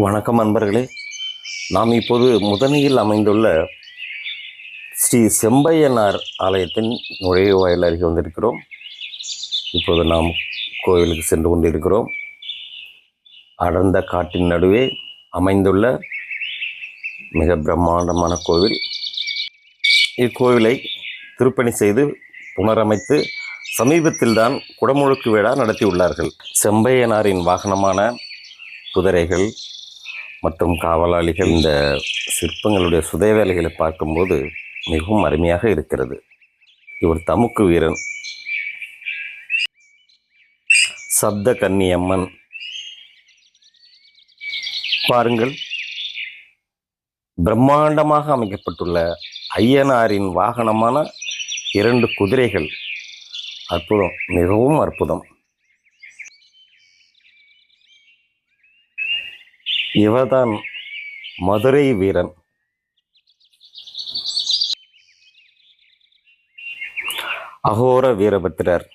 வணக்கம் அன்பர்களே. நாம் இப்போது முதனியில் அமைந்துள்ள ஸ்ரீ செம்பையனார் ஆலயத்தின் நுழைவாயில் அருகே வந்திருக்கிறோம். இப்போது நாம் கோவிலுக்கு சென்று கொண்டிருக்கிறோம். அடர்ந்த காட்டின் நடுவே அமைந்துள்ள மிக பிரம்மாண்டமான கோவில். இக்கோவிலை திருப்பணி செய்து புனரமைத்து சமீபத்தில்தான் குடமுழுக்கு விழா நடத்தியுள்ளார்கள். செம்பையனாரின் வாகனமான குதிரைகள் மற்றும் காவலாளிகள் இந்த சிற்பங்களுடைய சுதை வேலைகளை பார்க்கும்போது மிகவும் அருமையாக இருக்கிறது. இவர் தமுக்கு வீரன். சப்த கன்னியம்மன். பாருங்கள். பிரம்மாண்டமாக அமைக்கப்பட்டுள்ள ஐயனாரின் வாகனமான இரண்டு குதிரைகள். அற்புதம் மிகவும் அற்புதம். இவர்தான் மதுரை வீரன். அகோர வீரபத்திரர்.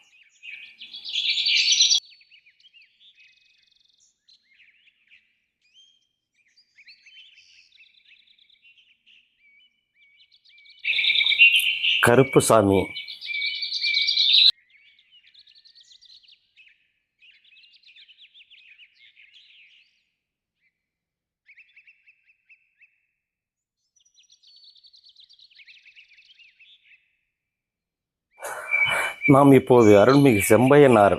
கருப்புசாமி நாம் இப்போது அருள்மிகு செம்பையனார்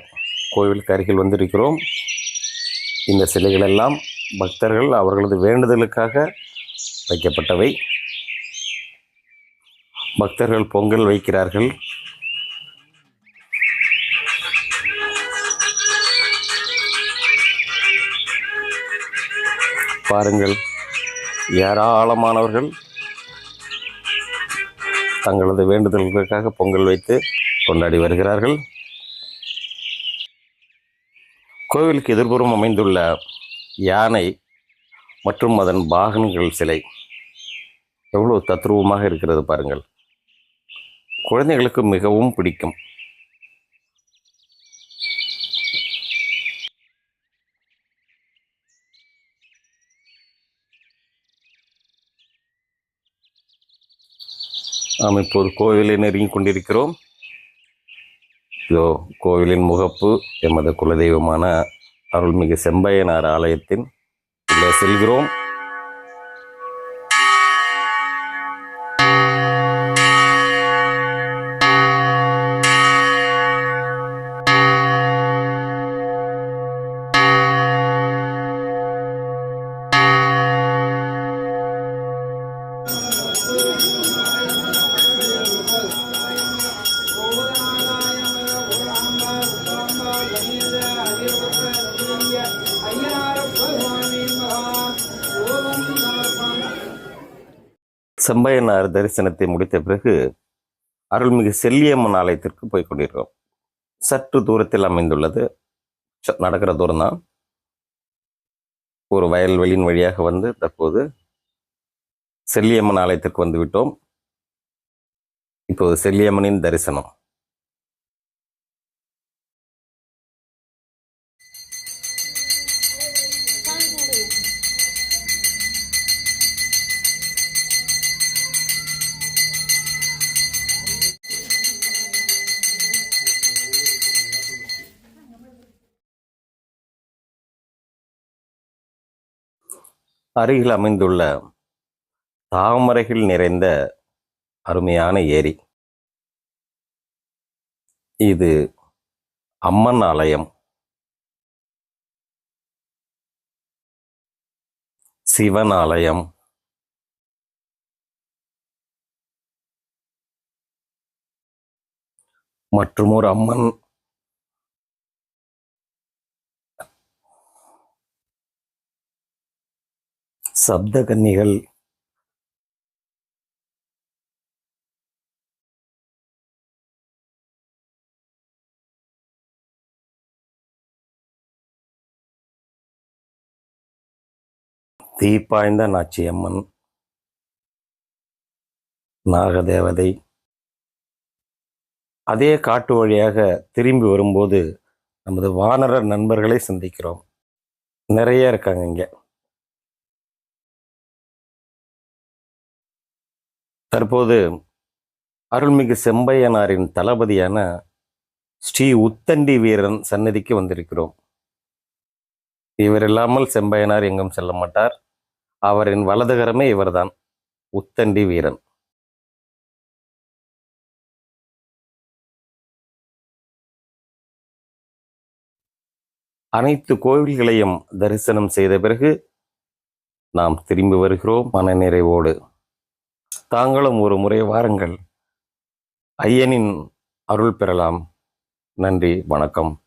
கோவிலுக்கு அருகில் வந்திருக்கிறோம். இந்த சிலைகளெல்லாம் பக்தர்கள் அவர்களது வேண்டுதலுக்காக வைக்கப்பட்டவை. பக்தர்கள் பொங்கல் வைக்கிறார்கள். பாருங்கள் ஏராளமானவர்கள் தங்களது வேண்டுதல்களுக்காக பொங்கல் வைத்து கொண்டாடி வருகிறார்கள். கோவிலுக்கு எதிர்புறம் அமைந்துள்ள யானை மற்றும் அதன் பாகன்கள் சிலை எவ்வளோ தத்ரூபமாக இருக்கிறது பாருங்கள். குழந்தைகளுக்கு மிகவும் பிடிக்கும். நாம் இப்போது கோவிலை நெருங்கிக் கொண்டிருக்கிறோம். இதோ கோவிலின் முகப்பு எமது குலதெய்வமான அருள்மிகு செம்பையனார் ஆலயத்தின் உள்ளே செல்கிறோம். செம்பையனார் தரிசனத்தை முடித்த பிறகு அருள்மிகு செல்லியம்மன் ஆலயத்திற்கு போய் கொண்டிருக்கிறோம். சற்று தூரத்தில் அமைந்துள்ளது. ச- நடக்கிற தூரம்தான். ஒரு வயல்வெளியின் வழியாக வந்து தற்போது செல்லியம்மன் ஆலயத்திற்கு வந்து விட்டோம். இப்போது செல்லியம்மனின் தரிசனம். அருகில் அமைந்துள்ள தாமரைகள் நிறைந்த அருமையான ஏரி. இது அம்மன் ஆலயம். சிவன் ஆலயம். மற்றும் ஒரு அம்மன் சப்த கன்னிகள் தீப்பாய்ந்த நாச்சியம்மன். நாகதேவதை. அதே காட்டு வழியாக திரும்பி வரும்போது நமது வானர நண்பர்களை சந்திக்கிறோம். நிறைய இருக்காங்க இங்கே. தற்போது அருள்மிகு செம்பையனாரின் தளபதியான ஸ்ரீ உத்தண்டி வீரன் சன்னதிக்கு வந்திருக்கிறோம். இவர் இல்லாமல் செம்பையனார் எங்கும் செல்ல மாட்டார். அவரின் வலதுகரமே இவர்தான் உத்தண்டி வீரன். அனைத்து கோவில்களையும் தரிசனம் செய்த பிறகு நாம் திரும்பி வருகிறோம் மனநிறைவோடு. தாங்களும் ஒரு முறை வாருங்கள். ஐயனின் அருள் பெறலாம். நன்றி வணக்கம்.